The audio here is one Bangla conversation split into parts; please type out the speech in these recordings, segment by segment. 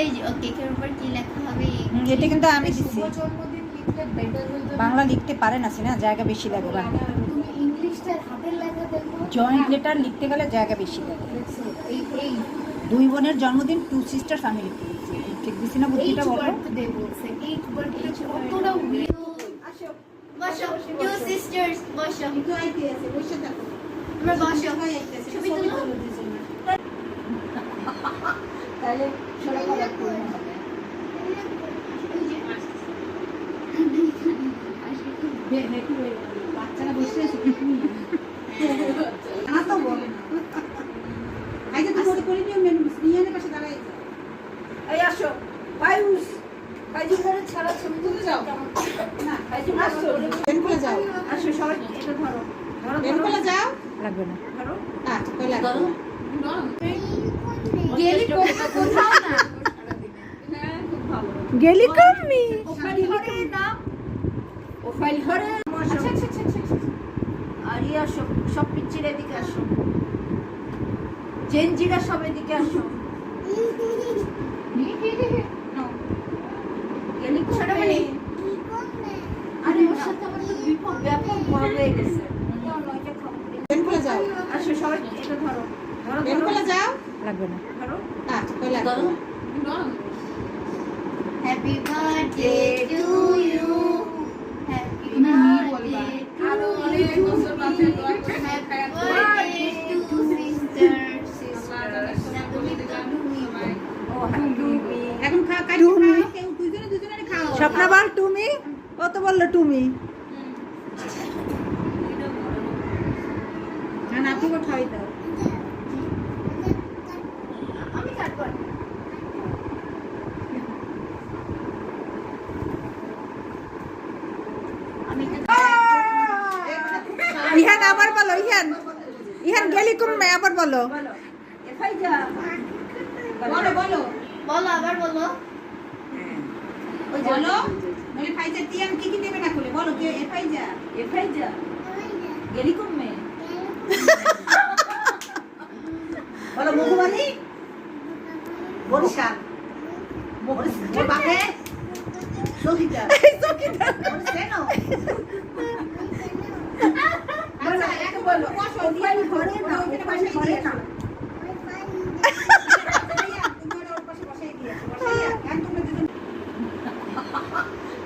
এই কেকের উপর কি লেখা হবে? এটা কিন্তু আমি? বাংলা লিখতে পারে না না জায়গা বেশি লাগে বাংলা তুমি ইংলিশটা হাতের লেখা দেখো। জয়েন্ট লেটার লিখতে গেলে জায়গা বেশি লাগে এই এই। দুই বোনের জন্মদিন টু সিস্টার আমি লিখতে দিচ্ছি ঠিক দিচ্ছি না বুদ্ধিটা বলো? এইট বার্থডে কতটা weird। আসো। বসো টু সিস্টার্স বসো। একটু আইতে আছে বসে থাকো। ছবি তুলো। তাহলে করে হবে। হয়ে। বাচ্চারা বসে আছে না তো বল। আইতে তো করে করে নিও মেনু নিয়ে পাশে দাঁড়াই এই আসো। পায়ুষ কাজু করে ছাড়া ছবি তুলে যাও। না কাজু আসো। পেন খুলে যাও। আসো সবাই। এটা ধরো। ধরো যাও। লাগবে না। ধরো। ধরে। দাও ও ফাইল ধরে আর ইয়ে আসো। সব পিচ্ছির এদিকে আসো জেনজিরা সব এদিকে আসো। গেলি ছোটবেলায়। আরে ওর সাথে আমার তো বিপদ ব্যাপক হয়ে গেছে। আসো সবাই এটা ধরো। যাও। লাগবে না। ধরো। কই লাগবে। Happy birthday to you happy birthday আরও অনেক বছর বাঁচে দোয়া করে বার্থডে টু সিস্টার্স ও হ্যাপি এখন খাও কাটি খাও। কেউ দুজনে দুজনে খাও। স্বপ্না বল তুমি। ও তো বলল তুমি? না না তুমি খাই দাও আমি কাটবো আমি ইহান আবার বলো ইহান। ইহান গেলি কমবে আবার বলো। বলো বলো। বলো আবার বলো। বলো। বলে। ফাইজা তিয়ান কি কি দেবে না খুলে বলো কে? এ ফাইজা। গেলি কমবে বলো মধুবানী বরিশাল। বরিশাল। বাপে।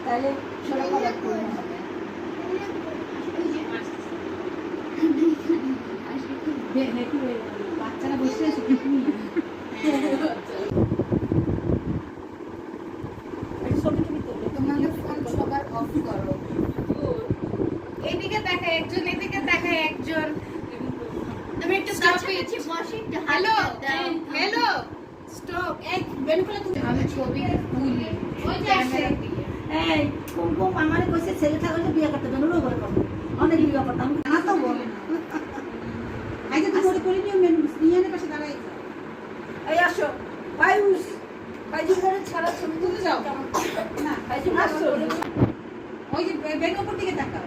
তাহলে। বাচ্চারা বসে আছে করো। এদিকে দেখায় একজন এদিকে দেখায় একজন। তুমি একটু কাছে কাছে বসে হ্যালো হ্যালো স্টপ এক বেলকুলা তুমি আমি ছবি তুলি। ওই যে ক্যামেরা দিয়ে। এই কুমকুম আমার কইছে ছেলে থাকলে বিয়ে করতে দেন ওরও অনেক বিয়ে করতাম না তো বল আইতে তো করে করে নিও মেনু নিয়ে পাশে দাঁড়াই এই আসো। পায়ুষ। কাজু ছাড়া ছবি তুলে যাও। না আসো। ওই যে বেগ উপর দিকে তাকাও।